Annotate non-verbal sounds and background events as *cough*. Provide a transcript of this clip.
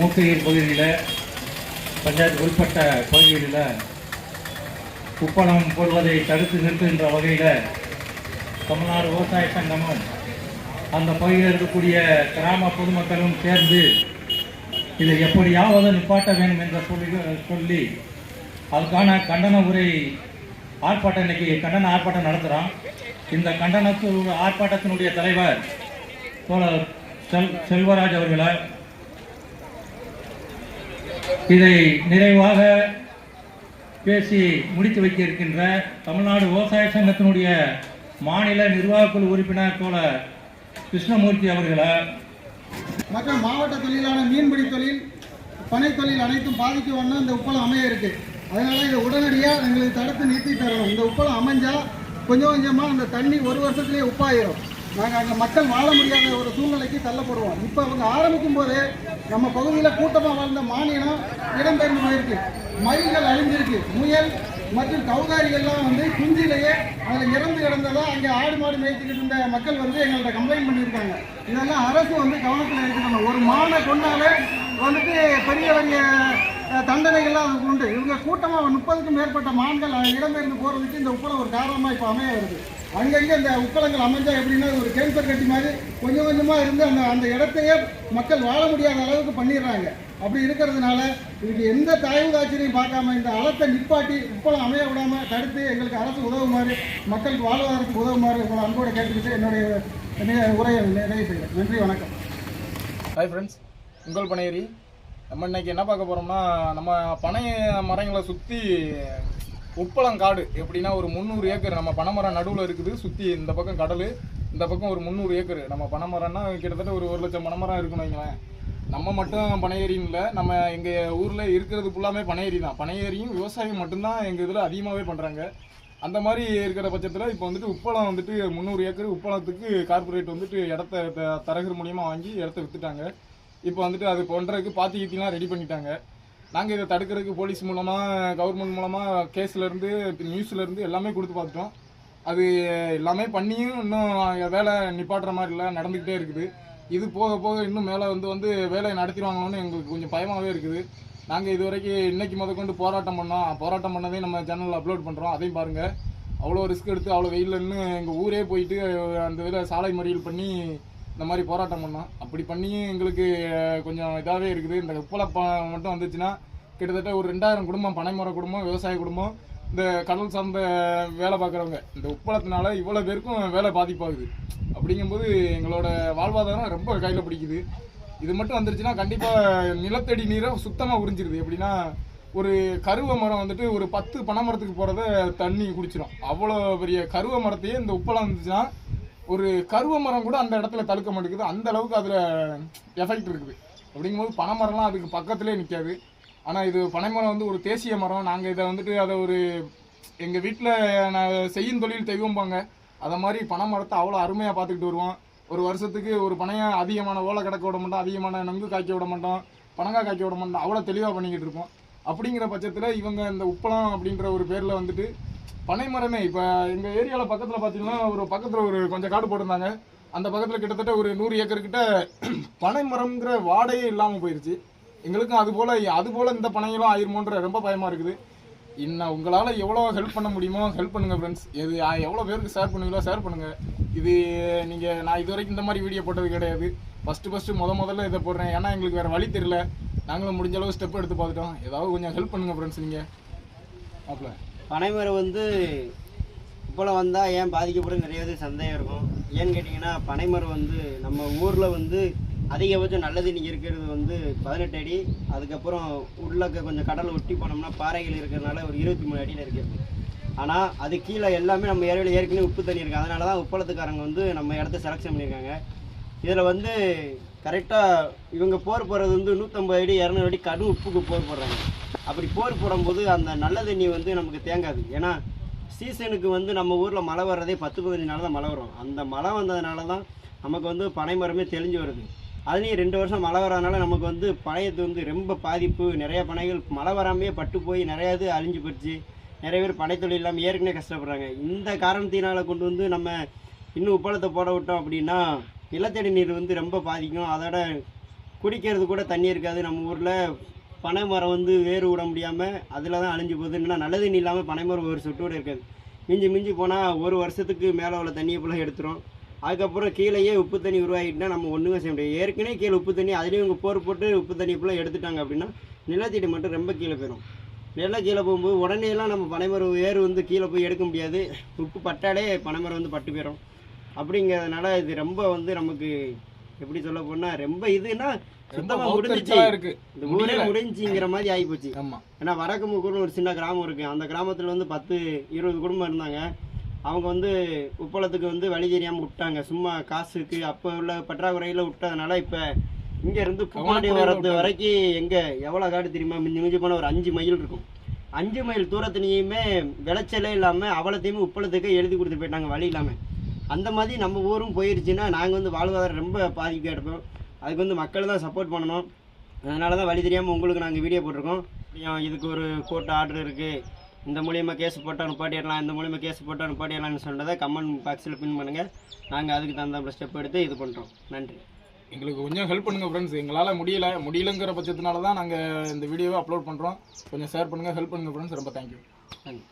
மூக்கையில் பகுதியில் பஞ்சாயத்து உட்பட்ட பகுதிகளில் உப்பளம் போடுவதை தடுத்து நிறுத்துகின்ற வகையில் தமிழ்நாடு விவசாய சங்கமும் அந்த பகுதியில் இருக்கக்கூடிய கிராம பொதுமக்களும் சேர்ந்து இதை எப்படியாவது நிப்பாட்ட வேண்டும் என்ற சொல்லி சொல்லி அதுக்கான கண்டன உரை ஆர்ப்பாட்டம் இன்னைக்கு கண்டன ஆர்ப்பாட்டம் நடத்துகிறோம் இந்த கண்டனத்து ஆர்ப்பாட்டத்தினுடைய தலைவர் தோழர் செல் செல்வராஜ் அவர்களை இதை நிறைவாக பேசி முடித்து வைக்க இருக்கின்ற தமிழ்நாடு விவசாய சங்கத்தினுடைய மாநில நிர்வாகக்குழு உறுப்பினர் போல கிருஷ்ணமூர்த்தி அவர்களை. மற்ற மாவட்ட தொழிலான மீன்பிடி தொழில் பனை தொழில் அனைத்தும் பாதிக்க ஒன்று இந்த உப்பளம் அமைய இருக்கு. அதனால இதை உடனடியாக எங்களுக்கு தடுத்து நிறுத்தி தரணும். இந்த உப்பளம் அமைஞ்சா கொஞ்சம் கொஞ்சமாக அந்த தண்ணி ஒரு வருஷத்துலேயே உப்பாயிரும். நாங்கள் அங்கே மக்கள் வாழ முடியாத ஒரு சூழ்நிலைக்கு தள்ளப்படுவோம். இப்போ அவங்க ஆரம்பிக்கும் போதே நம்ம பகுதியில் கூட்டமாக வாழ்ந்த மாநிலம் இடம்பெயர்ந்து போயிருக்கு மயில்கள் அழிஞ்சிருக்கு. முயல் மற்றும் கௌதாரிகள்லாம் வந்து குஞ்சிலேயே அதில் இறந்து கிடந்ததா அங்கே ஆடு மாடு மேய்ச்சிக்கிட்டு இருந்த மக்கள் வந்து எங்கள்கிட்ட கம்ப்ளைண்ட் பண்ணியிருக்காங்க. இதெல்லாம் அரசு வந்து கவனத்தில் எடுத்துக்கணும். ஒரு மானை கொண்டாலே வந்துட்டு பெரிய பெரிய தண்டனைகள்லாம் அதுக்கு உண்டு. இவங்க கூட்டமாக முப்பதுக்கும் மேற்பட்ட மான்கள் இடம்பெயர்ந்து போகிறதுக்கு இந்த உப்பளம் ஒரு காரணமாக இப்போ அமைய வருது அங்கங்கே இந்த உப்பளங்கள் அமைஞ்சால் எப்படின்னா ஒரு கேன்சர் கட்டி மாதிரி கொஞ்சம் கொஞ்சமாக இருந்து அந்த அந்த இடத்தையே மக்கள் வாழ முடியாத அளவுக்கு பண்ணிடுறாங்க. அப்படி இருக்கிறதுனால இதுக்கு எந்த தயவு காட்சியையும் பார்க்காம இந்த அளத்தை நிப்பாட்டி உப்பளம் அமைய விடாமல் தடுத்து எங்களுக்கு அரசு உதவுமாறு மக்களுக்கு வாழ்வாதாரத்துக்கு உதவுமாறு உங்களை அன்போடு கேட்டுக்கிட்டு என்னுடைய உரையை நிறைவு செய்கிறேன். நன்றி வணக்கம். ஹாய் ஃப்ரெண்ட்ஸ் உங்கள் பனையேரி நம்ம இன்னைக்கு என்ன பார்க்க போகிறோம்னா நம்ம பனை மரங்களை சுற்றி உப்பளம் காடு எப்படின்னா ஒரு முந்நூறு ஏக்கர் நம்ம பனைமரம் நடுவில் இருக்குது சுற்றி இந்த பக்கம் கடல் இந்த பக்கம் ஒரு முந்நூறு ஏக்கர். நம்ம பனைமரம்னா கிட்டத்தட்ட ஒரு ஒரு லட்சம் பனைமரம் இருக்குன்னு வைங்களேன். நம்ம மட்டும் பனையேரின்னு இல்லை நம்ம எங்கள் ஊரில் இருக்கிறது ஃபுல்லாமே பனையேரி தான். பனையேரியும் விவசாயம் மட்டும்தான் எங்கள் இதில் அதிகமாகவே பண்ணுறாங்க அந்த மாதிரி இருக்கிற பட்சத்தில் இப்போ வந்துட்டு உப்பளம் வந்துட்டு முந்நூறு ஏக்கர் உப்பளத்துக்கு கார்ப்பரேட் வந்துட்டு இடத்த த- தரகர் மூலியமாக வாங்கி இடத்த விற்றுட்டாங்க இப்போ வந்துட்டு அது பண்ணுறதுக்கு பாத்தி கீத்திலாம் ரெடி பண்ணிட்டாங்க. நாங்கள் இதை தடுக்கிறதுக்கு போலீஸ் மூலமாக கவர்மெண்ட் மூலமாக கேஸ்லேருந்து நியூஸ்லேருந்து எல்லாமே கொடுத்து பார்த்துட்டோம். அது எல்லாமே பண்ணியும் இன்னும் வேலை நிப்பாட்டுற மாதிரி இல்லை நடந்துக்கிட்டே இருக்குது. இது போக போக இன்னும் மேலே வந்து வந்து வேலையை நடத்திடுவாங்களோன்னு எங்களுக்கு கொஞ்சம் பயமாகவே இருக்குது. நாங்கள் இது வரைக்கும் இன்னைக்கு முதற்கொண்டு போராட்டம் பண்ணோம். போராட்டம் பண்ணதையும் நம்ம சேனலில் அப்லோட் பண்ணுறோம் அதையும் பாருங்கள் அவ்வளோ ரிஸ்க் எடுத்து அவ்வளோ வெயில்ல நின்று எங்கள் ஊரே போயிட்டு அந்த இதில் சாலை மறியல் பண்ணி இந்த மாதிரி போராட்டம் பண்ணோம். அப்படி பண்ணியும் எங்களுக்கு கொஞ்சம் இதாகவே இருக்குது. இந்த உப்பளப்பம் மட்டும் வந்துச்சுன்னா கிட்டத்தட்ட ஒரு ரெண்டாயிரம் குடும்பம் பனைமர குடும்பம் விவசாய குடும்பம் இந்த கடல் சார்ந்த வேலை பார்க்குறவங்க. இந்த உப்பளத்தினால இவ்வளோ பேருக்கும் வேலை பாதிப்பாகுது. அப்படிங்கும்போது எங்களோட வாழ்வாதாரம் ரொம்ப கையில் பிடிக்குது. இது மட்டும் வந்துருச்சுன்னா கண்டிப்பாக நிலத்தடி நீரை சுத்தமாக உறிஞ்சிருது. எப்படின்னா ஒரு கருவ மரம் வந்துட்டு ஒரு பத்து பனை மரத்துக்கு போகிறத தண்ணி குடிச்சிடும் அவ்வளோ பெரிய கருவ மரத்தையே இந்த உப்பளம் வந்துச்சுன்னா ஒரு கருவ மரம் கூட அந்த இடத்துல தடுக்க மாட்டேங்குது. அந்த அளவுக்கு அதில் எஃபெக்ட் இருக்குது. அப்படிங்கும்போது பனை மரம்லாம் அதுக்கு பக்கத்துலேயே நிற்காது ஆனால் இது பனைமரம் வந்து ஒரு தேசிய மரம். நாங்கள் இதை வந்துட்டு அதை ஒரு எங்கள் வீட்டில் நான் செய்யும் தொழில் தெய்வம்பாங்க. அதை மாதிரி பனை மரத்தை அவ்வளோ அருமையாக பார்த்துக்கிட்டு வருவோம். ஒரு வருஷத்துக்கு ஒரு பனையாக அதிகமான ஓலை கிடக்க விட மாட்டோம். அதிகமான நங்கு காய்க்க விட மாட்டோம். பனங்காய் காய்க்க விட மாட்டோம். அவ்வளோ தெளிவாக பண்ணிக்கிட்டு இருப்போம். அப்படிங்கிற பட்சத்தில் இவங்க இந்த உப்பளம் அப்படின்ற ஒரு பேரில் வந்துட்டு பனைமரமே இப்போ எங்கள் ஏரியாவில் பக்கத்தில் பார்த்தீங்கன்னா ஒரு பக்கத்தில் ஒரு கொஞ்சம் காடு போட்டிருந்தாங்க. அந்த பக்கத்தில் கிட்டத்தட்ட ஒரு நூறு ஏக்கர் பனைமரம்ங்கிற *clears throat* பனை மரம்ங்கிற வாடையே இல்லாமல் போயிடுச்சு எங்களுக்கும் அது போல் அது போல் இந்த பனைகளும் ஆயிருமோன்ற ரொம்ப பயமாக இருக்குது. இன்னும் உங்களால் எவ்வளோ ஹெல்ப் பண்ண முடியுமோ ஹெல்ப் பண்ணுங்கள் ஃப்ரெண்ட்ஸ் இது எவ்வளோ பேருக்கு ஷேர் பண்ணுவீங்களோ ஷேர் பண்ணுங்கள் இது நீங்கள் நான் இது வரைக்கும் இந்த மாதிரி வீடியோ போட்டது கிடையாது. ஃபஸ்ட்டு ஃபஸ்ட்டு முத முதல்ல இதை போடுறேன். ஏன்னா எங்களுக்கு வேறு வழி தெரியல. நாங்களும் முடிஞ்ச அளவு ஸ்டெப் எடுத்து பார்த்துட்டோம். ஏதாவது கொஞ்சம் ஹெல்ப் பண்ணுங்கள் ஃப்ரெண்ட்ஸ் நீங்கள் மாப்பிள்ள. பனைமரம் வந்து இப்போலாம் வந்தால் ஏன் பாதிக்கப்படும்? நிறைய சந்தேகம் இருக்கும். ஏன்னு கேட்டிங்கன்னா பனைமரம் வந்து நம்ம ஊரில் வந்து அதிகபட்சம் நல்லது இன்னைக்கு இருக்கிறது வந்து பதினெட்டு அடி. அதுக்கப்புறம் உள்ளக்க கொஞ்சம் கடலை ஒட்டி போனோம்னா பாறைகள் இருக்கிறதுனால ஒரு இருபத்தி மூணு அடியில் இருக்கிறது ஆனால் அது கீழே எல்லாமே நம்ம ஏரியாவில் ஏற்கனவே உப்பு தண்ணி இருக்குது அதனால தான் உப்பளத்துக்காரங்க வந்து நம்ம இடத்த செலக்ஷன் பண்ணியிருக்காங்க. இதில் வந்து கரெக்டாக இவங்க போர் போடுறது வந்து நூற்றம்பது அடி இரநூறு அடி கடும் உப்புக்கு போர் போடுறாங்க. அப்படி போர் போடும்போது அந்த நல்ல தண்ணி வந்து நமக்கு தேங்காது. ஏன்னா சீசனுக்கு வந்து நம்ம ஊரில் மழை வர்றதே பத்து பதினஞ்சு நாள் தான் மழை வரும். அந்த மழை வந்ததுனால தான் நமக்கு வந்து பனை மரமே தெளிஞ்சு வருது. அதுலேயும் ரெண்டு வருஷம் மழை வராதனால நமக்கு வந்து பனையத்து வந்து ரொம்ப பாதிப்பு. நிறையா பனைகள் மழை வராமையே பட்டு போய் நிறையா இது அழிஞ்சு போச்சு. நிறைய பேர் பனைத்தொழில் இல்லாமல் ஏற்கனவே கஷ்டப்படுறாங்க. இந்த காரணத்தினால கொண்டு வந்து நம்ம இன்னும் உப்பளத்தை போட விட்டோம் அப்படின்னா நிலத்தடி நீர் வந்து ரொம்ப பாதிக்கும். அதோட குடிக்கிறது கூட தண்ணி இருக்காது நம்ம ஊரில். பனை மரம் வந்து வேறு விட முடியாமல் அதில் தான் அழிஞ்சு போகுது. இல்லைன்னா நல்ல தண்ணி இல்லாமல் பனை மரம் ஒரு சொட்டோடு இருக்காது மிஞ்சி மிஞ்சி போனால் ஒரு வருஷத்துக்கு மேலே உள்ள தண்ணியை ஃபுல்லாக எடுத்துரும். அதுக்கப்புறம் கீழேயே உப்பு தண்ணி உருவாகிட்டுனா நம்ம ஒன்றுமே செய்ய முடியாது. ஏற்கனவே கீழே உப்பு தண்ணி அதுலேயும் இவங்க போர் போட்டு உப்பு தண்ணி ஃபுல்லாக எடுத்துட்டாங்க அப்படின்னா நிலத்தடி மட்டும் ரொம்ப கீழே போயிடும் நிலம் கீழே போகும்போது உடனேலாம் நம்ம பனைமரம் வேர் வந்து கீழே போய் எடுக்க முடியாது. உப்பு பட்டாலே பனைமரம் வந்து பட்டு போயிடும் அப்படிங்கிறதுனால இது ரொம்ப வந்து நமக்கு எப்படி சொல்ல போனால் ரொம்ப இதுன்னா ரொம்ப சுத்தமாக முடிஞ்சிச்சு இருக்கு. இந்த ஊரே முடிஞ்சுங்கிற மாதிரி ஆகிப்போச்சு ஆமா. ஏன்னா வரக்கமுக்கூர்னு ஒரு சின்ன கிராமம் இருக்குது அந்த கிராமத்தில் வந்து பத்து இருபது குடும்பம் இருந்தாங்க. அவங்க வந்து உப்பளத்துக்கு வந்து வழி தெரியாமல் விட்டாங்க. சும்மா காசுக்கு அப்போ உள்ள பற்றாக்குறையில் விட்டதுனால இப்போ இங்கேருந்து புப்பாண்டி கவனக்குறைவா வரது. வரைக்கும் எங்கே எவ்வளோ காடு தெரியுமா? மிஞ்சி மிஞ்சி போனால் ஒரு அஞ்சு மைல் இருக்கும். அஞ்சு மைல் தூரத்துலேயுமே விளைச்சலே இல்லாமல் அவ்வளோத்தையுமே உப்பளத்துக்கு எழுதி கொடுத்துட்டு போயிட்டாங்க. வழி இல்லாமல் அந்த மாதிரி நம்ம ஊரும் போயிருச்சுன்னா நாங்கள் வந்து வாழ்வாதாரம் ரொம்ப பாதிக்க எடுப்போம் அதுக்கு வந்து மக்கள் தான் சப்போர்ட் பண்ணணும். அதனால தான் வழி தெரியாமல் உங்களுக்கு நாங்கள் வீடியோ போட்டிருக்கோம். இதுக்கு ஒரு கோர்ட் ஆர்டர் இருக்குது இந்த மூலியமாக கேஸ் போட்டால் நிப்பாட்டிடலாம் இந்த மூலியமாக கேஸ் போட்டால் நிப்பாட்டிடலாம்னு சொன்னதை கமெண்ட் பாக்ஸில் பின் பண்ணுங்கள் நாங்கள் அதுக்கு தகுந்த ஸ்டெப் எடுத்து இது பண்ணுறோம் நன்றி. எங்களுக்கு கொஞ்சம் ஹெல்ப் பண்ணுங்க ஃப்ரெண்ட்ஸ் எங்களால் முடியல முடியலங்கிற பட்சத்தினால தான் நாங்கள் இந்த வீடியோவை அப்லோட் பண்ணுறோம் கொஞ்சம் ஷேர் பண்ணுங்கள் ஹெல்ப் பண்ணுங்கள் ஃப்ரெண்ட்ஸ் ரொம்ப தேங்க்யூ நன்றி.